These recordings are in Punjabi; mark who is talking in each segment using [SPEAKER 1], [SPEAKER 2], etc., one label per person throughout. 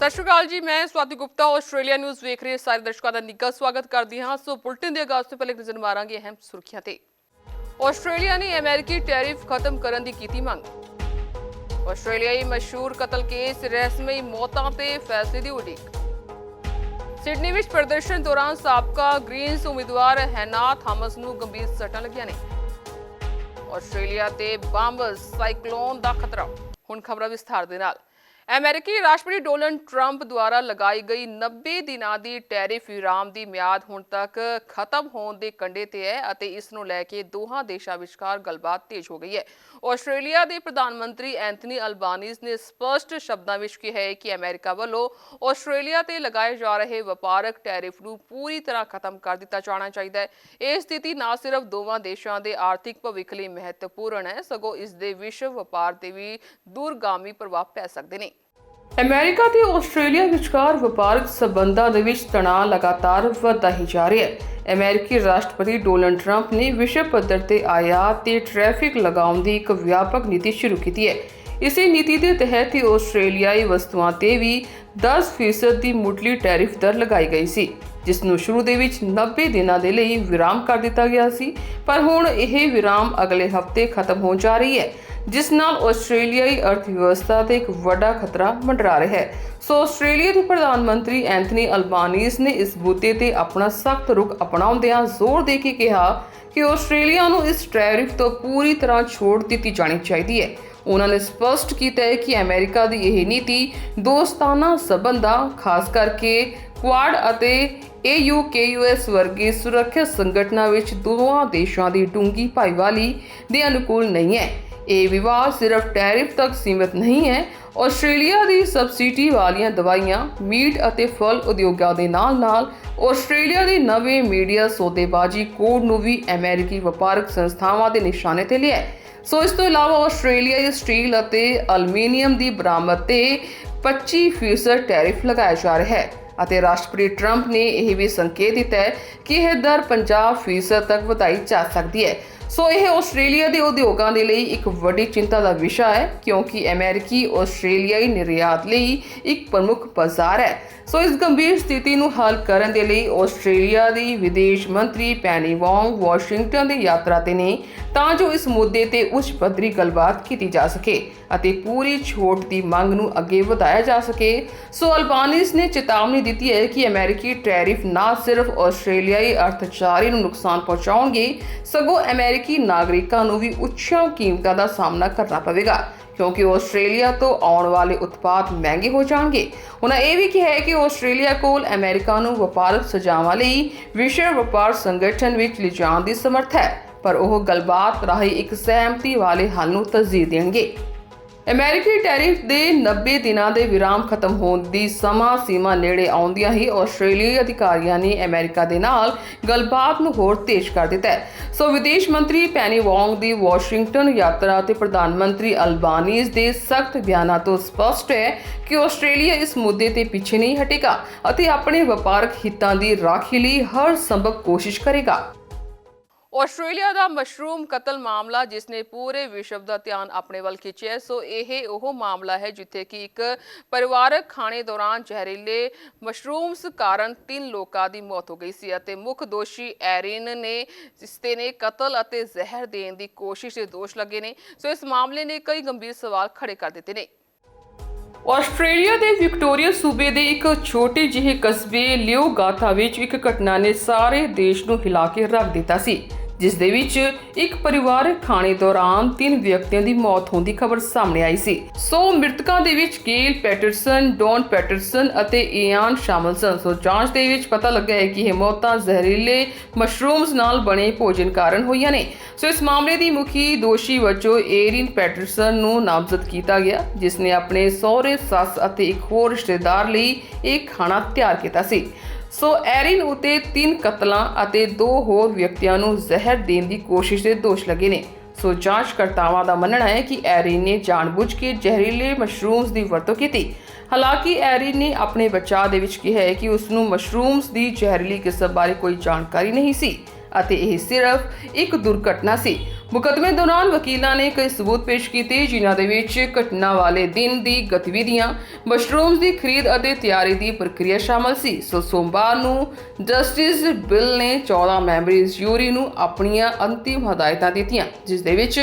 [SPEAKER 1] ਸਤਿ ਸ਼੍ਰੀ ਅਕਾਲ ਜੀ, ਮੈਂ ਸਵਾਤੀ ਗੁਪਤਾ, ਆਸਟ੍ਰੇਲੀਆ ਨਿਊਜ਼ ਵੇਖ ਰਹੇ ਸਾਰੇ ਦਰਸ਼ਕਾਂ ਦਾ ਨਿੱਘਾ ਸਵਾਗਤ ਕਰਦੀ ਹਾਂ। ਸੋ ਬੁਲਟਨ ਦੇ ਆਗਾਜ਼ ਤੋਂ ਪਹਿਲੇ ਨਜ਼ਰ ਮਾਰਾਂਗੇ ਅਹਿਮ ਸੁਰਖੀਆਂ ਤੇ। ਆਸਟ੍ਰੇਲੀਆ ਨੇ ਅਮਰੀਕੀ ਟੈਰਿਫ ਖਤਮ ਕਰਨ ਦੀ ਕੀਤੀ ਮੰਗ। ਆਸਟ੍ਰੇਲੀਆਈ ਮਸ਼ਹੂਰ ਕਤਲ ਕੇਸ ਰਹੱਸਮਈ ਮੌਤਾਂ ਤੇ ਫੈਸਲੇ ਦੀ ਉਡੀਕ। ਸਿਡਨੀ ਵਿੱਚ ਪ੍ਰਦਰਸ਼ਨ ਦੌਰਾਨ ਸਾਬਕਾ ਗ੍ਰੀਨਸ ਉਮੀਦਵਾਰ ਹੈਨਾ ਥਾਮਸ ਨੂੰ ਗੰਭੀਰ ਸੱਟਾਂ ਲੱਗੀਆਂ ਨੇ। ਆਸਟ੍ਰੇਲੀਆ ਤੇ ਬੰਬ, ਸਾਈਕਲੋਨ ਦਾ ਖਤਰਾ। ਹੁਣ ਖਬਰਾਂ ਵਿਸਥਾਰ ਦੇ ਨਾਲ। ਅਮਰੀਕੀ ਰਾਸ਼ਟਰਪਤੀ ਡੋਨਲਡ ਟਰੰਪ ਦੁਆਰਾ ਲਗਾਈ ਗਈ 90 ਦਿਨਾਂ ਦੀ ਟੈਰਿਫ ਵਿਰਾਮ ਦੀ ਮਿਆਦ ਹੁਣ ਤੱਕ ਖਤਮ ਹੋਣ ਦੇ ਕੰਢੇ ਤੇ ਹੈ ਅਤੇ ਇਸ ਨੂੰ ਲੈ ਕੇ ਦੋਹਾਂ ਦੇਸ਼ਾਂ ਵਿਚਕਾਰ ਗੱਲਬਾਤ ਤੇਜ਼ ਹੋ ਗਈ ਹੈ। ਆਸਟ੍ਰੇਲੀਆ ਦੇ ਪ੍ਰਧਾਨ ਮੰਤਰੀ ਐਂਥਨੀ ਅਲਬਾਨੀਜ਼ ਨੇ ਸਪਸ਼ਟ ਸ਼ਬਦਾਂ ਵਿੱਚ ਕਿਹਾ ਹੈ ਕਿ ਅਮਰੀਕਾ ਵੱਲੋਂ ਆਸਟ੍ਰੇਲੀਆ ਤੇ ਲਗਾਏ ਜਾ ਰਹੇ ਵਪਾਰਕ ਟੈਰਿਫ ਨੂੰ ਪੂਰੀ ਤਰ੍ਹਾਂ ਖਤਮ ਕਰ ਦਿੱਤਾ ਜਾਣਾ ਚਾਹੀਦਾ ਹੈ। ਇਹ ਸਥਿਤੀ ਨਾ ਸਿਰਫ ਦੋਵਾਂ ਦੇਸ਼ਾਂ ਦੇ ਆਰਥਿਕ ਭਵਿੱਖ ਲਈ ਮਹੱਤਵਪੂਰਨ ਹੈ, ਸਗੋਂ ਇਸ ਦੇ ਵਿਸ਼ਵ ਵਪਾਰ ਤੇ ਵੀ ਦੂਰਗਾਮੀ ਪ੍ਰਭਾਵ ਪੈ ਸਕਦੇ ਨੇ। ਅਮਰੀਕਾ ਤੇ ਆਸਟ੍ਰੇਲੀਆ ਵਿਚਕਾਰ ਵਪਾਰਕ ਸਬੰਧਾਂ ਦੇ ਵਿੱਚ ਤਣਾਅ ਲਗਾਤਾਰ ਵਧਦਾ ਹੀ ਜਾ ਰਿਹਾ ਹੈ। ਅਮਰੀਕੀ ਰਾਸ਼ਟਰਪਤੀ ਡੋਨਲਡ ਟਰੰਪ ਨੇ ਵਿਸ਼ਵ ਪੱਧਰ ਤੇ ਆਯਾਤ ਤੇ ਟ੍ਰੈਫਿਕ ਲਗਾਉਣ ਦੀ ਇੱਕ ਵਿਆਪਕ ਨੀਤੀ ਸ਼ੁਰੂ ਕੀਤੀ ਹੈ। ਇਸੇ ਨੀਤੀ ਦੇ ਤਹਿਤ ਹੀ ਆਸਟ੍ਰੇਲੀਆਈ ਵਸਤੂਆਂ ਤੇ ਵੀ 10% ਦੀ ਮੁੱਢਲੀ ਟੈਰਿਫ ਦਰ ਲਗਾਈ ਗਈ ਸੀ। ਜਿਸ ਨੂੰ ਸ਼ੁਰੂ ਦੇ ਵਿੱਚ 90 ਦਿਨਾਂ ਦੇ ਲਈ ਵਿਰਾਮ ਕਰ ਦਿੱਤਾ ਗਿਆ ਸੀ, ਪਰ ਹੁਣ ਇਹ ਵਿਰਾਮ ਅਗਲੇ ਹਫ਼ਤੇ ਖਤਮ ਹੋਣ ਜਾ ਰਹੀ ਹੈ, ਜਿਸ ਨਾਲ ਆਸਟ੍ਰੇਲੀਆਈ ਅਰਥਵਿਵਸਥਾ ਤੇ ਇੱਕ ਵੱਡਾ ਖਤਰਾ ਮੰਡਰਾ ਰਿਹਾ ਹੈ। ਸੋ ਆਸਟ੍ਰੇਲੀਆ ਦੇ ਪ੍ਰਧਾਨ ਮੰਤਰੀ ਐਂਥਨੀ ਅਲਬਾਨੀਜ਼ ਨੇ ਇਸ ਬੂਤੇ ਤੇ ਆਪਣਾ ਸਖਤ ਰੁਖ ਅਪਣਾਉਂਦਿਆਂ ਜ਼ੋਰ ਦੇ ਕੇ ਕਿਹਾ ਕਿ ਆਸਟ੍ਰੇਲੀਆ ਨੂੰ ਇਸ ਟੈਰਿਫ ਤੋਂ ਪੂਰੀ ਤਰ੍ਹਾਂ ਛੋੜ ਦਿੱਤੀ ਜਾਣੀ ਚਾਹੀਦੀ ਹੈ। ਉਹਨਾਂ ਨੇ ਸਪਸ਼ਟ ਕੀਤਾ ਹੈ ਕਿ ਅਮਰੀਕਾ ਦੀ ਇਹ ਨੀਤੀ ਦੋਸਤਾਨਾ ਸਬੰਧਾਂ, ਖਾਸ ਕਰਕੇ ਕੁਆਡ ਅਤੇ AUKUS ਵਰਗੇ ਸੁਰੱਖਿਆ ਸੰਗਠਨਾਂ ਵਿੱਚ ਦੋਵਾਂ ਦੇਸ਼ਾਂ ਦੀ ਡੂੰਗੀ ਭਾਈਵਾਲੀ ਦੇ ਅਨੁਕੂਲ ਨਹੀਂ ਹੈ। ਇਹ ਵਿਵਾਦ ਸਿਰਫ ਟੈਰਿਫ ਤੱਕ ਸੀਮਿਤ ਨਹੀਂ ਹੈ। ਆਸਟ੍ਰੇਲੀਆ ਦੀ ਸਬਸਿਡੀ ਵਾਲੀਆਂ ਦਵਾਈਆਂ, ਮੀਟ ਅਤੇ ਫਲ ਉਦਯੋਗਾਂ ਦੇ ਨਾਲ-ਨਾਲ ਆਸਟ੍ਰੇਲੀਆ ਦੇ ਨਵੇਂ ਮੀਡੀਆ ਸੌਦੇਬਾਜ਼ੀ ਕੋਡ ਨੂੰ ਵੀ ਅਮਰੀਕੀ ਵਪਾਰਕ ਸੰਸਥਾਵਾਂ ਦੇ ਨਿਸ਼ਾਨੇ ਤੇ ਲਿਆ ਸੋ ਇਸ ਤੋਂ ਇਲਾਵਾ ਆਸਟ੍ਰੇਲੀਆ ਆਸਟ੍ਰੇਲੀਆਈ ਸਟੀਲ ਅਤੇ ਐਲੂਮੀਨੀਅਮ ਦੀ ਬਰਾਮਦ ਤੇ 25% ਟੈਰਿਫ ਲਗਾਇਆ ਜਾ ਰਿਹਾ ਹੈ। ਅਤੇ ਰਾਸ਼ਟਰਪਤੀ ਟਰੰਪ ਨੇ ਇਹ ਵੀ ਸੰਕੇਤ ਦਿੱਤਾ ਹੈ ਕਿ ਇਹ ਦਰ 50% ਤੱਕ ਵਧਾਈ ਜਾ ਸਕਦੀ ਹੈ। ਸੋ ਇਹ ਆਸਟ੍ਰੇਲੀਆ ਦੇ ਉਦਯੋਗਾਂ ਦੇ ਲਈ ਇੱਕ ਵੱਡੀ ਚਿੰਤਾ ਦਾ ਵਿਸ਼ਾ ਹੈ, ਕਿਉਂਕਿ ਅਮਰੀਕੀ, ਆਸਟ੍ਰੇਲੀਆਈ ਨਿਰਯਾਤ ਲਈ ਇੱਕ ਪ੍ਰਮੁੱਖ ਬਾਜ਼ਾਰ ਹੈ। ਸੋ ਇਸ ਗੰਭੀਰ ਸਥਿਤੀ ਨੂੰ ਹੱਲ ਕਰਨ ਦੇ ਲਈ ਆਸਟ੍ਰੇਲੀਆ ਦੀ ਵਿਦੇਸ਼ ਮੰਤਰੀ ਪੈਨੀ ਵੌਂਗ ਵਾਸ਼ਿੰਗਟਨ ਦੀ ਯਾਤਰਾ ਤੇ ਨੇ ਤਾਂ ਜੋ ਇਸ ਮੁੱਦੇ ਤੇ ਉੱਚ ਪੱਧਰੀ ਗੱਲਬਾਤ ਕੀਤੀ ਜਾ ਸਕੇ ਅਤੇ ਪੂਰੀ ਛੋਟ ਦੀ ਮੰਗ ਨੂੰ ਅੱਗੇ ਵਧਾਇਆ ਜਾ ਸਕੇ। ਸੋ ਅਲਬਾਨੀਜ਼ ਨੇ ਚੇਤਾਵਨੀ ਦਿੱਤੀ ਹੈ ਕਿ ਅਮਰੀਕੀ ਟੈਰਿਫ ਨਾ ਸਿਰਫ ਆਸਟ੍ਰੇਲੀਆਈ ਅਰਥਚਾਰੇ ਨੂੰ ਨੁਕਸਾਨ ਪਹੁੰਚਾਉਣਗੇ, ਸਗੋਂ ਅਮਰੀਕੀ ਨਾਗਰਿਕਾਂ ਨੂੰ ਵੀ ਉੱਚੀਆਂ ਕੀਮਤਾਂ ਦਾ ਸਾਹਮਣਾ ਕਰਨਾ ਪਵੇਗਾ, ਕਿਉਂਕਿ ਆਸਟ੍ਰੇਲੀਆ ਤੋਂ ਆਉਣ ਵਾਲੇ ਉਤਪਾਦ ਮਹਿੰਗੇ ਹੋ ਜਾਣਗੇ। ਉਹਨਾਂ ਇਹ ਵੀ ਕਿਹਾ ਹੈ ਕਿ ਆਸਟ੍ਰੇਲੀਆ ਕੋਲ ਅਮਰੀਕਾ ਨੂੰ ਵਪਾਰਕ ਸਜਾਵਾਂ ਲਈ ਵਿਸ਼ਵ ਵਪਾਰ ਸੰਗਠਨ ਵਿੱਚ ਲਿਜਾਣ ਦੀ ਸਮਰੱਥਾ ਹੈ, ਪਰ ਉਹ ਗੱਲਬਾਤ ਰਾਹੀਂ ਇੱਕ ਸਹਿਮਤੀ ਵਾਲੇ ਹੱਲ ਨੂੰ ਤਰਜੀਹ ਦੇਣਗੇ। ਅਮਰੀਕੀ ਟੈਰਿਫ ਦੇ 90 ਦਿਨਾਂ ਦੇ ਵਿਰਾਮ ਖਤਮ ਹੋਣ ਦੀ ਸਮਾਂ ਸੀਮਾ ਨੇੜੇ ਆਉਂਦਿਆਂ ਹੀ ਆਸਟ੍ਰੇਲੀਆਈ ਅਧਿਕਾਰੀਆਂ ਨੇ ਅਮਰੀਕਾ ਦੇ ਨਾਲ ਗੱਲਬਾਤ ਨੂੰ ਹੋਰ ਤੇਜ਼ ਕਰ ਦਿੱਤਾ ਹੈ। ਸੋ ਵਿਦੇਸ਼ ਮੰਤਰੀ ਪੈਨੀ ਵੌਂਗ ਦੀ ਵਾਸ਼ਿੰਗਟਨ ਯਾਤਰਾ ਤੇ ਪ੍ਰਧਾਨ ਮੰਤਰੀ ਅਲਬਾਨੀਜ਼ ਦੇ ਸਖਤ ਬਿਆਨਾਂ ਤੋਂ ਸਪਸ਼ਟ ਹੈ ਕਿ ਆਸਟ੍ਰੇਲੀਆ ਇਸ ਮੁੱਦੇ ਤੇ ਪਿੱਛੇ ਨਹੀਂ ਹਟੇਗਾ ਅਤੇ ਆਪਣੇ ਵਪਾਰਕ ਹਿੱਤਾਂ ਦੀ ਰਾਖੀ ਲਈ ਹਰ ਸੰਭਵ ਕੋਸ਼ਿਸ਼ ਕਰੇਗਾ। ਆਸਟ੍ਰੇਲੀਆ ਦਾ ਮਸ਼ਰੂਮ ਕਤਲ ਮਾਮਲਾ, ਜਿਸ ਨੇ ਪੂਰੇ ਵਿਸ਼ਵ ਦਾ ਧਿਆਨ ਆਪਣੇ ਵੱਲ ਖਿੱਚਿਆ, ਸੋ ਇਹ ਉਹ ਮਾਮਲਾ ਹੈ ਜਿੱਥੇ ਕਿ ਇੱਕ ਪਰਿਵਾਰਕ ਖਾਣੇ ਦੌਰਾਨ ਜ਼ਹਿਰੀਲੇ ਮਸ਼ਰੂਮਸ ਕਾਰਨ ਤਿੰਨ ਲੋਕਾਂ ਦੀ ਮੌਤ ਹੋ ਗਈ ਸੀ ਅਤੇ ਮੁੱਖ ਦੋਸ਼ੀ ਐਰਿਨ ਨੇ, ਜਿਸ ਨੇ ਕਤਲ ਅਤੇ ਜ਼ਹਿਰ ਦੇਣ ਦੀ ਕੋਸ਼ਿਸ਼ ਦੇ ਦੋਸ਼ ਲੱਗੇ ਨੇ, ਸੋ ਇਸ ਮਾਮਲੇ ਨੇ ਕਈ ਗੰਭੀਰ ਸਵਾਲ ਖੜੇ ਕਰ ਦਿੱਤੇ ਨੇ। ਆਸਟ੍ਰੇਲੀਆ ਦੇ ਵਿਕਟੋਰੀਆ ਸੂਬੇ ਦੇ ਇੱਕ ਛੋਟੇ ਜਿਹੇ ਕਸਬੇ ਲਿਓਗਾਥਾ ਵਿੱਚ ਇੱਕ ਘਟਨਾ ਨੇ ਸਾਰੇ ਦੇਸ਼ ਨੂੰ ਹਿਲਾ ਕੇ ਰੱਖ ਦਿੱਤਾ ਸੀ। ਜਿਸ ਦੇ ਵਿੱਚ ਇੱਕ ਪਰਿਵਾਰਕ ਖਾਣੇ ਦੌਰਾਨ ਤਿੰਨ ਵਿਅਕਤੀਆਂ ਦੀ ਮੌਤ ਹੋਣ ਦੀ ਖਬਰ ਸਾਹਮਣੇ ਆਈ ਸੀ। ਸੋ ਮ੍ਰਿਤਕਾਂ ਦੇ ਵਿੱਚ ਗੇਲ ਪੈਟਰਸਨ, ਡੌਨ ਪੈਟਰਸਨ ਅਤੇ ਈਆਨ ਸ਼ਾਮਲ ਸਨ। ਸੋ ਜਾਂਚ ਦੇ ਵਿੱਚ ਪਤਾ ਲੱਗਾ ਹੈ ਕਿ ਇਹ ਮੌਤਾਂ ਜ਼ਹਿਰੀਲੇ ਮਸ਼ਰੂਮਸ ਨਾਲ ਬਣੇ ਭੋਜਨ ਕਾਰਨ ਹੋਈਆਂ ਨੇ। ਸੋ ਇਸ ਮਾਮਲੇ ਦੀ ਮੁਖੀ ਦੋਸ਼ੀ ਵਜੋਂ ਏਰਿਨ ਪੈਟਰਸਨ ਨੂੰ ਨਾਮਜ਼ਦ ਕੀਤਾ ਗਿਆ, ਜਿਸ ਨੇ ਆਪਣੇ ਸਹੁਰੇ, ਸੱਸ ਅਤੇ ਇੱਕ ਹੋਰ ਰਿਸ਼ਤੇਦਾਰ ਲਈ ਇਹ ਖਾਣਾ ਤਿਆਰ ਕੀਤਾ ਸੀ। ਸੋ ਐਰਿਨ ਉਤੇ ਤਿੰਨ ਕਤਲਾਂ ਅਤੇ ਦੋ ਹੋਰ ਵਿਅਕਤੀਆਂ ਨੂੰ ਜ਼ਹਿਰ ਦੇਣ ਦੀ ਕੋਸ਼ਿਸ਼ ਦੇ ਦੋਸ਼ ਲੱਗੇ ਨੇ। ਸੋ ਜਾਂਚਕਰਤਾਵਾਂ ਦਾ ਮੰਨਣਾ ਹੈ ਕਿ ਐਰਿਨ ਨੇ ਜਾਣਬੁੱਝ ਕੇ ਜ਼ਹਿਰੀਲੇ ਮਸ਼ਰੂਮਸ ਦੀ ਵਰਤੋਂ ਕੀਤੀ। ਹਾਲਾਂਕਿ ਐਰਿਨ ਨੇ ਆਪਣੇ ਬਚਾਅ ਦੇ ਵਿੱਚ ਕਿਹਾ ਹੈ ਕਿ ਉਸ ਨੂੰ ਮਸ਼ਰੂਮਸ ਦੀ ਜ਼ਹਿਰੀਲੀ ਕਿਸਮ ਬਾਰੇ ਕੋਈ ਜਾਣਕਾਰੀ ਨਹੀਂ ਸੀ ਅਤੇ ਇਹ ਸਿਰਫ ਇੱਕ ਦੁਰਘਟਨਾ ਸੀ। ਮੁਕੱਦਮੇ ਦੌਰਾਨ ਵਕੀਲਾਂ ਨੇ ਕਈ ਸਬੂਤ ਪੇਸ਼ ਕੀਤੇ ਜਿਨ੍ਹਾਂ ਦੇ ਵਿੱਚ ਘਟਨਾ ਵਾਲੇ ਦਿਨ ਦੀ ਗਤੀਵਿਧੀਆਂ ਮਸ਼ਰੂਮਸ ਦੀ ਖਰੀਦ ਅਤੇ ਤਿਆਰੀ ਦੀ ਪ੍ਰਕਿਰਿਆ ਸ਼ਾਮਲ ਸੀ। ਸੋ ਸੋਮਵਾਰ ਨੂੰ ਜਸਟਿਸ ਬਿੱਲ ਨੇ 14 ਮੈਂਬਰੀ ਜੂਰੀ ਨੂੰ ਆਪਣੀਆਂ ਅੰਤਿਮ ਹਦਾਇਤਾਂ ਦਿੱਤੀਆਂ, ਜਿਸ ਦੇ ਵਿੱਚ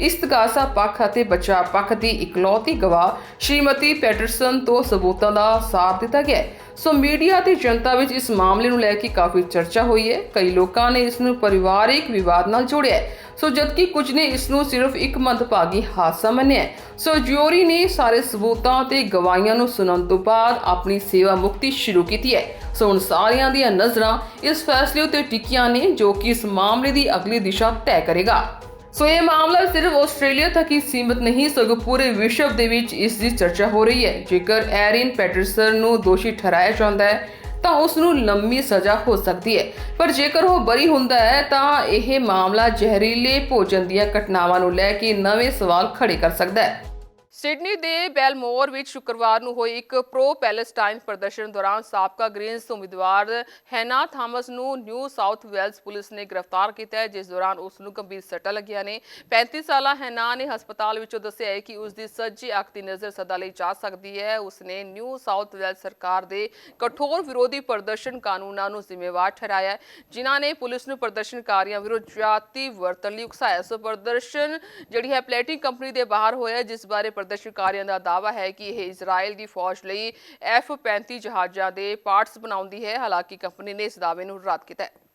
[SPEAKER 1] ਇਸਤਗਾਸਾ ਪੱਖ ਅਤੇ ਬਚਾਅ ਪੱਖ ਦੀ ਇਕਲੌਤੀ ਗਵਾਹ ਸ਼੍ਰੀਮਤੀ ਪੈਟਰਸਨ ਤੋਂ ਸਬੂਤਾਂ ਦਾ ਸਾਥ ਦਿੱਤਾ ਗਿਆ ਸੋ ਮੀਡੀਆ ਤੇ ਜਨਤਾ ਵਿੱਚ ਇਸ ਮਾਮਲੇ ਨੂੰ ਲੈ ਕੇ ਕਾਫੀ ਚਰਚਾ ਹੋਈ ਹੈ। ਕਈ ਲੋਕਾਂ ਨੇ ਇਸ ਨੂੰ ਪਰਿਵਾਰਿਕ ਵਿਵਾਦ ਨਾਲ ਜੋੜਿਆ ਹੈ। ਸੋ ਜਦਕਿ ਕੁਝ ਨੇ ਇਸ ਨੂੰ ਸਿਰਫ ਇੱਕ ਮੰਦਭਾਗੀ ਹਾਦਸਾ ਮੰਨਿਆ ਸੋ ਜਿਊਰੀ ਨੇ ਸਾਰੇ ਸਬੂਤਾਂ ਤੇ ਗਵਾਹੀਆਂ ਨੂੰ ਸੁਣਨ ਤੋਂ ਬਾਅਦ ਆਪਣੀ ਸੇਵਾ ਮੁਕਤੀ ਸ਼ੁਰੂ ਕੀਤੀ ਹੈ। ਸੋ ਹੁਣ ਸਾਰਿਆਂ ਦੀਆਂ ਨਜ਼ਰਾਂ ਇਸ ਫੈਸਲੇ ਉੱਤੇ ਟਿਕੀਆਂ ਨੇ, ਜੋ ਕਿ ਇਸ ਮਾਮਲੇ ਦੀ ਅਗਲੀ ਦਿਸ਼ਾ ਤੈਅ ਕਰੇਗਾ। ਸੋ ਇਹ ਮਾਮਲਾ ਸਿਰਫ ਆਸਟ੍ਰੇਲੀਆ ਤੱਕ ਹੀ ਸੀਮਿਤ ਨਹੀਂ, ਸਗੋਂ ਪੂਰੇ ਵਿਸ਼ਵ ਦੇ ਵਿੱਚ ਇਸ ਦੀ ਚਰਚਾ ਹੋ ਰਹੀ ਹੈ। ਜੇਕਰ ਐਰਿਨ ਪੈਟਰਸਨ ਨੂੰ ਦੋਸ਼ੀ ਠਹਿਰਾਇਆ ਜਾਂਦਾ ਹੈ ਤਾਂ ਉਸ ਨੂੰ ਲੰਮੀ ਸਜ਼ਾ ਹੋ ਸਕਦੀ ਹੈ। ਪਰ ਜੇਕਰ ਉਹ ਬਰੀ ਹੁੰਦਾ ਹੈ, ਤਾਂ ਇਹ ਮਾਮਲਾ ਜ਼ਹਿਰੀਲੇ ਭੋਜਨ ਦੀਆਂ ਘਟਨਾਵਾਂ ਨੂੰ ਲੈ ਕੇ ਨਵੇਂ ਸਵਾਲ ਖੜੇ ਕਰ ਸਕਦਾ ਹੈ। ਸਿਡਨੀ ਦੇ ਬੈਲਮੋਰ ਵਿੱਚ ਸ਼ੁੱਕਰਵਾਰ ਨੂੰ ਹੋਈ ਇੱਕ ਪ੍ਰੋ ਪੈਲੇਸਟਾਈਨ ਪ੍ਰਦਰਸ਼ਨ ਦੌਰਾਨ ਸਾਬਕਾ ਗ੍ਰੀਨਸ ਉਮੀਦਵਾਰ ਹੈਨਾ ਥਾਮਸ ਨੂੰ ਨਿਊ ਸਾਊਥ ਵੇਲਸ ਪੁਲਿਸ ਨੇ ਗ੍ਰਿਫਤਾਰ ਕੀਤਾ ਜਿਸ ਦੌਰਾਨ ਉਸ ਨੂੰ ਗੰਭੀਰ ਸੱਟਾਂ ਲੱਗੀਆਂ ਨੇ। 35 ਸਾਲਾ ਹੈਨਾ ਨੇ ਹਸਪਤਾਲ ਵਿੱਚੋਂ ਦੱਸਿਆ ਹੈ ਕਿ ਉਸ ਦੀ ਸੱਜੀ ਅੱਖ ਦੀ ਨਜ਼ਰ ਸਦਾ ਲਈ ਜਾ ਸਕਦੀ ਹੈ। ਉਸ ਨੇ ਨਿਊ ਸਾਊਥ ਵੇਲਸ ਸਰਕਾਰ ਦੇ ਕਠੋਰ ਵਿਰੋਧੀ ਪ੍ਰਦਰਸ਼ਨ ਕਾਨੂੰਨਾਂ ਨੂੰ ਜ਼ਿੰਮੇਵਾਰ ਠਹਿਰਾਇਆ ਜਿਨ੍ਹਾਂ ਨੇ ਪੁਲਿਸ ਨੂੰ ਪ੍ਰਦਰਸ਼ਨਕਾਰੀਆਂ ਵਿਰੁੱਧ ਜਾਤੀ, ਵਰਤਣ ਲਈ ਉਕਸਾਇਆ। ਸੋ ਪ੍ਰਦਰਸ਼ਨ ਜਿਹੜੀ ਹੈ, ਪਲੇਟਿੰਗ ਕੰਪਨੀ ਦੇ ਬਾਹਰ ਹੋਇਆ ਜਿਸ ਬਾਰੇ ਪ੍ਰਦਰਸ਼ਨਕਾਰੀਆਂ ਦਾ ਦਾਅਵਾ ਹੈ ਕਿ ਇਹ ਇਜ਼ਰਾਈਲ ਦੀ ਫੌਜ ਲਈ F-35 ਜਹਾਜ਼ਾਂ ਦੇ ਪਾਰਟਸ ਬਣਾਉਂਦੀ ਹੈ। ਹਾਲਾਂਕਿ ਕੰਪਨੀ ਨੇ ਇਸ ਦਾਅਵੇ ਨੂੰ ਰੱਦ ਕੀਤਾ ਹੈ।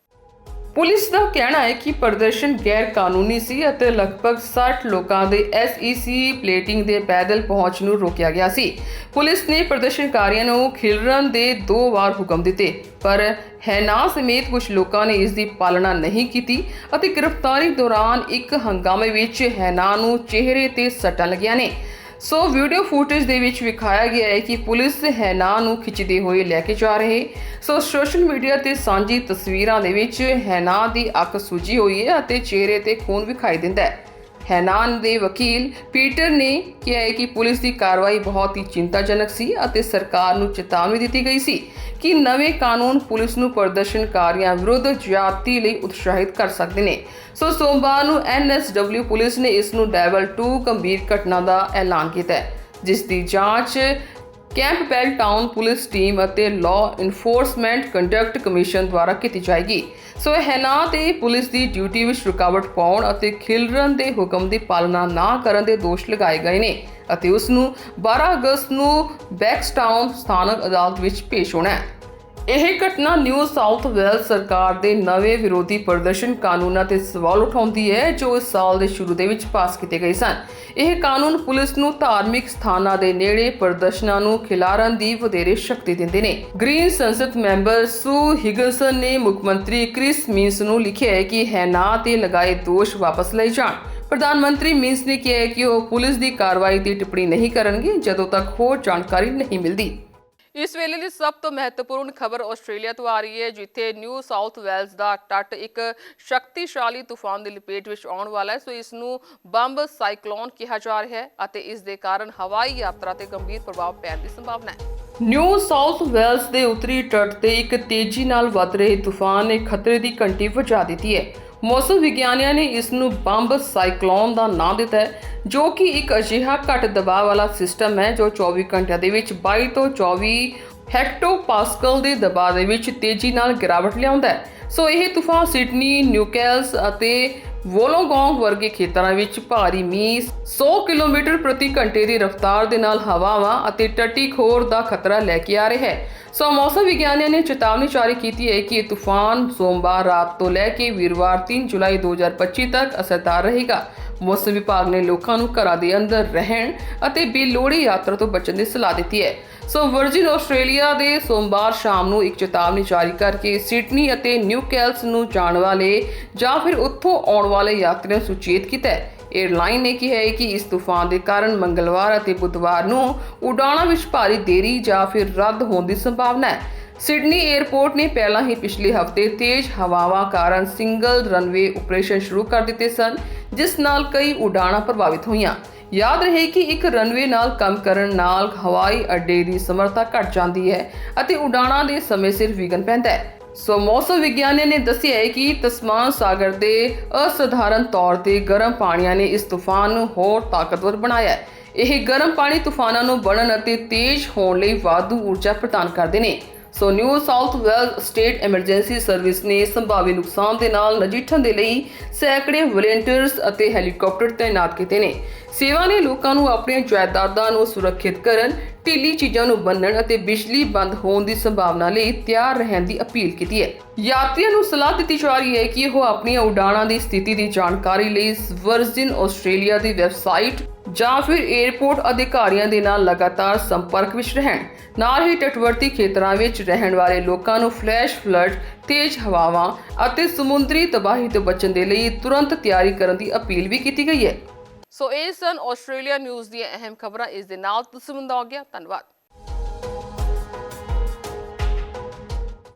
[SPEAKER 1] ਪੁਲਿਸ ਦਾ ਕਹਿਣਾ ਹੈ ਕਿ ਪ੍ਰਦਰਸ਼ਨ ਗੈਰ ਕਾਨੂੰਨੀ ਸੀ ਅਤੇ ਲਗਭਗ 60 ਲੋਕਾਂ ਦੇ SEC ਪਲੇਟਿੰਗ ਦੇ ਪੈਦਲ ਪਹੁੰਚ ਨੂੰ ਰੋਕਿਆ ਗਿਆ ਸੀ। ਪੁਲਿਸ ਨੇ ਪ੍ਰਦਰਸ਼ਨਕਾਰੀਆਂ ਨੂੰ ਖਿਲਰਨ ਦੇ ਦੋ ਵਾਰ ਹੁਕਮ ਦਿੱਤੇ, ਪਰ ਹੈਨਾ ਸਮੇਤ ਕੁਝ ਲੋਕਾਂ ਨੇ ਇਸ ਦੀ ਪਾਲਣਾ ਨਹੀਂ ਕੀਤੀ ਅਤੇ ਗ੍ਰਿਫਤਾਰੀ ਦੌਰਾਨ ਇੱਕ ਹੰਗਾਮੇ ਵਿੱਚ ਹੈਨਾ ਨੂੰ ਚਿਹਰੇ ਤੇ ਸੱਟਾਂ ਲੱਗੀਆਂ ਨੇ। ਸੋ ਵੀਡੀਓ ਫੁਟੇਜ ਦੇ ਵਿੱਚ ਵਿਖਾਇਆ ਗਿਆ ਹੈ ਕਿ ਪੁਲਿਸ ਹੈਨਾ ਨੂੰ ਖਿੱਚਦੇ ਹੋਏ ਲੈ ਕੇ ਜਾ ਰਹੇ। ਸੋ ਸੋਸ਼ਲ ਮੀਡੀਆ ਤੇ ਸਾਂਝੀ ਤਸਵੀਰਾਂ ਦੇ ਵਿੱਚ ਹੈਨਾ ਦੀ ਅੱਖ ਸੁੱਜੀ ਹੋਈ ਹੈ ਅਤੇ ਚਿਹਰੇ ਤੇ ਖੂਨ ਵਿਖਾਈ ਦਿੰਦਾ ਹੈ। ਹੈਨਾਨ ਦੇ ਵਕੀਲ ਪੀਟਰ ਨੇ ਕਿਹਾ ਹੈ ਕਿ ਪੁਲਿਸ ਦੀ ਕਾਰਵਾਈ ਬਹੁਤ ਹੀ ਚਿੰਤਾਜਨਕ ਸੀ ਅਤੇ ਸਰਕਾਰ ਨੂੰ ਚੇਤਾਵਨੀ ਦਿੱਤੀ ਗਈ ਸੀ ਕਿ ਨਵੇਂ ਕਾਨੂੰਨ ਪੁਲਿਸ ਨੂੰ ਪ੍ਰਦਰਸ਼ਨਕਾਰੀਆਂ ਵਿਰੁੱਧ ਜ਼ਿਆਦਤੀ ਲਈ ਉਤਸ਼ਾਹਿਤ ਕਰ ਸਕਦੇ ਨੇ। ਸੋ ਸੋਮਵਾਰ ਨੂੰ ਐਨਐਸਡਬਲਿਊ ਪੁਲਿਸ ਨੇ ਇਸ ਨੂੰ ਲੈਵਲ 2 ਗੰਭੀਰ ਘਟਨਾ ਦਾ ਐਲਾਨ ਕੀਤਾ ਹੈ, ਜਿਸ ਦੀ ਜਾਂਚ ਕੈਂਪਬੈਲ ਟਾਊਨ ਪੁਲਿਸ ਟੀਮ ਅਤੇ ਲਾਅ ਇਨਫੋਰਸਮੈਂਟ ਕੰਡਕਟ ਕਮਿਸ਼ਨ ਦੁਆਰਾ ਕੀਤੀ ਜਾਏਗੀ। ਸੋ ਹੈਨਾ ਤੇ ਪੁਲਿਸ ਦੀ ਡਿਊਟੀ ਵਿੱਚ ਰੁਕਾਵਟ ਪਾਉਣ ਅਤੇ ਖਿਲਰਨ ਦੇ ਹੁਕਮ ਦੀ ਪਾਲਣਾ ਨਾ ਕਰਨ ਦੇ ਦੋਸ਼ ਲਗਾਏ ਗਏ ਨੇ ਅਤੇ ਉਸ ਨੂੰ 12 ਅਗਸਤ ਨੂੰ ਬੈਕਸਟਾਊਨ ਸਥਾਨਕ ਅਦਾਲਤ ਵਿੱਚ ਪੇਸ਼ ਹੋਣਾ ਹੈ। ਇਹ ਘਟਨਾ ਨਿਊ ਸਾਊਥ ਵੇਲਸ ਸਰਕਾਰ ਦੇ ਨਵੇਂ ਵਿਰੋਧੀ ਪ੍ਰਦਰਸ਼ਨ ਕਾਨੂੰਨਾਂ ਤੇ ਸਵਾਲ ਉਠਾਉਂਦੀ ਹੈ, ਜੋ ਇਸ ਸਾਲ ਦੇ ਸ਼ੁਰੂ ਦੇ ਵਿੱਚ ਪਾਸ ਕੀਤੇ ਗਏ ਸਨ। ਇਹ ਕਾਨੂੰਨ ਪੁਲਿਸ ਨੂੰ ਧਾਰਮਿਕ ਸਥਾਨਾਂ ਦੇ ਨੇੜੇ ਪ੍ਰਦਰਸ਼ਨਾਂ ਨੂੰ ਖਿਲਾਰਨ ਦੀ ਵਧੇਰੇ ਸ਼ਕਤੀ ਦਿੰਦੇ ਨੇ। ਗ੍ਰੀਨ ਸੰਸਦ ਮੈਂਬਰ ਸੂ ਹਿਗਨਸਨ ਨੇ ਮੁੱਖ ਮੰਤਰੀ ਕ੍ਰਿਸ ਮੀਨਸ ਨੂੰ ਲਿਖਿਆ ਹੈ ਕਿ ਹੈਨਾ ਤੇ ਲਗਾਏ ਦੋਸ਼ ਵਾਪਸ ਲਏ ਜਾਣ। ਪ੍ਰਧਾਨ ਮੰਤਰੀ ਮੀਨਸ ਨੇ ਕਿਹਾ ਕਿ ਉਹ ਪੁਲਿਸ ਦੀ ਕਾਰਵਾਈ ਦੀ ਟਿੱਪਣੀ ਨਹੀਂ ਕਰਨਗੇ, ਜਦੋਂ ਤੱਕ ਹੋਰ ਜਾਣਕਾਰੀ ਨਹੀਂ ਮਿਲਦੀ। ਇਸ ਵੇਲੇ ਦੀ ਸਭ ਤੋਂ ਮਹੱਤਵਪੂਰਨ ਖਬਰ ਆਸਟ੍ਰੇਲੀਆ ਤੋਂ ਆ ਰਹੀ ਹੈ, ਜਿੱਥੇ ਨਿਊ ਸਾਊਥ ਵੇਲਸ ਦਾ ਤੱਟ ਇੱਕ ਸ਼ਕਤੀਸ਼ਾਲੀ ਤੂਫਾਨ ਦੀ ਲਪੇਟ ਵਿੱਚ ਆਉਣ ਵਾਲਾ ਹੈ। ਸੋ ਇਸ ਨੂੰ ਬੰਬ ਸਾਈਕਲੋਨ ਕਿਹਾ ਜਾ ਰਿਹਾ ਹੈ ਅਤੇ ਇਸ ਦੇ ਕਾਰਨ ਹਵਾਈ ਯਾਤਰਾ ਤੇ ਗੰਭੀਰ ਪ੍ਰਭਾਵ ਪੈਣ ਦੀ ਸੰਭਾਵਨਾ ਹੈ। ਨਿਊ ਸਾਊਥ ਵੇਲਸ ਦੇ ਉੱਤਰੀ ਤੱਟ ਤੇ ਇੱਕ ਤੇਜ਼ੀ ਨਾਲ ਵੱਧ ਰਹੇ ਤੂਫਾਨ ਨੇ ਖਤਰੇ ਦੀ ਘੰਟੀ ਵਜਾ ਦਿੱਤੀ ਹੈ। ਮੌਸਮ ਵਿਗਿਆਨੀਆਂ ਨੇ ਇਸ ਨੂੰ ਬੰਬ ਸਾਈਕਲੋਨ ਦਾ ਨਾਮ ਦਿੱਤਾ ਹੈ, ਜੋ ਕਿ ਇੱਕ ਅਜਿਹਾ ਘੱਟ ਦਬਾਅ ਵਾਲਾ ਸਿਸਟਮ ਹੈ ਜੋ 24 ਘੰਟਿਆਂ ਦੇ ਵਿੱਚ 22 ਤੋਂ 24 ਹੈਕਟੋਪਾਸਕਲ ਦੇ ਦਬਾਅ ਦੇ ਵਿੱਚ ਤੇਜ਼ੀ ਨਾਲ ਗਿਰਾਵਟ ਲਿਆਉਂਦਾ ਹੈ। ਸੋ ਇਹ ਤੂਫਾਨ ਸਿਡਨੀ ਨਿਊਕੈਲਸ ਅਤੇ ਵੋਲੋਗੋਂਗ ਵਰਗੇ ਖੇਤਰਾਂ ਵਿੱਚ ਭਾਰੀ ਮੀਂਹ 100 ਕਿਲੋਮੀਟਰ ਪ੍ਰਤੀ ਘੰਟੇ ਦੀ ਰਫ਼ਤਾਰ ਦੇ ਨਾਲ ਹਵਾਵਾਂ ਅਤੇ ਟੱਟੀ ਖੋਰ ਦਾ ਖਤਰਾ ਲੈ ਕੇ ਆ ਰਿਹਾ ਹੈ। ਸੋ ਮੌਸਮ ਵਿਗਿਆਨੀਆਂ ਨੇ ਚੇਤਾਵਨੀ ਜਾਰੀ ਕੀਤੀ ਹੈ ਕਿ ਇਹ ਤੂਫਾਨ ਸੋਮਵਾਰ ਰਾਤ ਤੋਂ ਲੈ ਕੇ ਵੀਰਵਾਰ 3 ਜੁਲਾਈ 2025 ਤੱਕ ਅਸਰਦਾਰ ਰਹੇਗਾ। ਮੌਸਮ ਵਿਭਾਗ ਨੇ ਲੋਕਾਂ ਨੂੰ ਘਰਾਂ ਦੇ ਅੰਦਰ ਰਹਿਣ ਅਤੇ ਬੇਲੋੜੀ ਯਾਤਰਾ ਤੋਂ ਬਚਣ ਦੀ ਸਲਾਹ ਦਿੱਤੀ ਹੈ। ਸੋ ਵਰਜਿਨ ਆਸਟ੍ਰੇਲੀਆ ਦੇ ਸੋਮਵਾਰ ਸ਼ਾਮ ਨੂੰ ਇੱਕ ਚੇਤਾਵਨੀ ਜਾਰੀ ਕਰਕੇ ਸਿਡਨੀ ਅਤੇ ਨਿਊਕੈਲਸ ਨੂੰ ਜਾਣ ਵਾਲੇ ਜਾਂ ਫਿਰ ਉੱਥੋਂ ਆਉਣ ਵਾਲੇ ਯਾਤਰੀਆਂ ਨੂੰ ਸੁਚੇਤ ਕੀਤਾ ਹੈ। 에ਅਰਲਾਈਨ ਨੇ ਕਿਹਾ ਹੈ ਕਿ ਇਸ ਤੂਫਾਨ ਦੇ ਕਾਰਨ ਮੰਗਲਵਾਰ ਅਤੇ ਬੁੱਧਵਾਰ ਨੂੰ ਉਡਾਣਾਂ ਵਿੱਚ ਭਾਰੀ ਦੇਰੀ ਜਾਂ ਫਿਰ ਰੱਦ ਹੋਣ ਦੀ ਸੰਭਾਵਨਾ ਹੈ। ਸਿਡਨੀ 에ਅਰਪੋਰਟ ਨੇ ਪਹਿਲਾਂ ਹੀ ਪਿਛਲੇ ਹਫ਼ਤੇ ਤੇਜ਼ ਹਵਾਵਾਂ ਕਾਰਨ ਸਿੰਗਲ ਰਨਵੇ ਆਪਰੇਸ਼ਨ ਸ਼ੁਰੂ ਕਰ ਦਿੱਤੇ ਸਨ, ਜਿਸ ਨਾਲ ਕਈ ਉਡਾਣਾਂ ਪ੍ਰਭਾਵਿਤ ਹੋਈਆਂ। ਯਾਦ ਰਹੇ ਕਿ ਇੱਕ ਰਨਵੇ ਨਾਲ ਕੰਮ ਕਰਨ ਨਾਲ ਹਵਾਈ ਅੱਡੇ ਦੀ ਸਮਰੱਥਾ ਘਟ ਜਾਂਦੀ ਹੈ ਅਤੇ ਉਡਾਣਾਂ ਦੇ ਸਮੇਂ ਸਿਰ ਵਿਘਨ ਪੈਂਦਾ ਹੈ। ਸੋ ਮੌਸਮ ਵਿਗਿਆਨੀਆਂ ਨੇ ਦੱਸਿਆ ਹੈ ਕਿ ਤਸਮਾਨ ਸਾਗਰ ਦੇ ਅਸਧਾਰਨ ਤੌਰ ਤੇ ਗਰਮ ਪਾਣੀਆਂ ਨੇ ਇਸ ਤੂਫਾਨ ਨੂੰ ਹੋਰ ਤਾਕਤਵਰ ਬਣਾਇਆ ਇਹ ਗਰਮ ਪਾਣੀ ਤੂਫਾਨਾਂ ਨੂੰ ਬਣਨ ਅਤੇ ਤੇਜ਼ ਹੋਣ ਲਈ ਵਾਧੂ ਊਰਜਾ ਪ੍ਰਦਾਨ ਕਰਦੇ ਨੇ। So New South Wales State Emergency Service ਨੇ ਸੰਭਾਵੀ ਨੁਕਸਾਨ ਦੇ ਨਾਲ ਨਜਿੱਠਣ ਦੇ ਲਈ ਸੈਂਕੜੇ ਵਲੰਟੀਅਰਸ ਅਤੇ ਹੈਲੀਕਾਪਟਰ ਤਾਇਨਾਤ ਕੀਤੇ ਨੇ। ਸੇਵਾ ਨੇ ਲੋਕਾਂ ਨੂੰ ਆਪਣੀਆਂ ਜਾਇਦਾਦਾਂ ਨੂੰ ਸੁਰੱਖਿਅਤ ਕਰਨ, ਢਿੱਲੀ ਚੀਜ਼ਾਂ ਨੂੰ ਬੰਨਣ ਅਤੇ ਬਿਜਲੀ ਬੰਦ ਹੋਣ ਦੀ ਸੰਭਾਵਨਾ ਲਈ ਤਿਆਰ ਰਹਿਣ ਦੀ ਅਪੀਲ ਕੀਤੀ ਹੈ। ਯਾਤਰੀਆਂ ਨੂੰ ਸਲਾਹ ਦਿੱਤੀ ਜਾ ਰਹੀ ਹੈ ਕਿ ਉਹ ਆਪਣੀਆਂ ਉਡਾਣਾਂ ਦੀ ਸਥਿਤੀ ਦੀ ਜਾਣਕਾਰੀ ਲਈ ਵਰਜਿਨ ਆਸਟ੍ਰੇਲੀਆ ਦੀ ਵੈਬਸਾਈਟ ਜਾਂ ਫਿਰ 에ਅਰਪੋਰਟ ਅਧਿਕਾਰੀਆਂ ਦੇ ਨਾਲ ਲਗਾਤਾਰ ਸੰਪਰਕ ਵਿੱਚ ਰਹਿਣ। ਨਾਲ ਹੀ ਤਟਵਰਤੀ ਖੇਤਰਾਂ ਵਿੱਚ ਰਹਿਣ ਵਾਲੇ ਲੋਕਾਂ ਨੂੰ ਫਲੈਸ਼ ਫਲੱਡ ਤੇਜ਼ ਹਵਾਵਾਂ ਅਤੇ ਸਮੁੰਦਰੀ ਤਬਾਹੀ ਤੋਂ ਬਚਣ ਦੇ ਲਈ ਤੁਰੰਤ ਤਿਆਰੀ ਕਰਨ ਦੀ ਅਪੀਲ ਵੀ ਕੀਤੀ ਗਈ ਹੈ। ਸੋ ਇਹ ਸਨ ਆਸਟ੍ਰੇਲੀਆ ਨਿਊਜ਼ ਦੀਆਂ ਅਹਿਮ ਖਬਰਾਂ। ਇਸ ਦੇ ਨਾਲ ਤੁਸੀਂ ਮੁੰਦਾ ਹੋ ਗਿਆ। ਧੰਨਵਾਦ।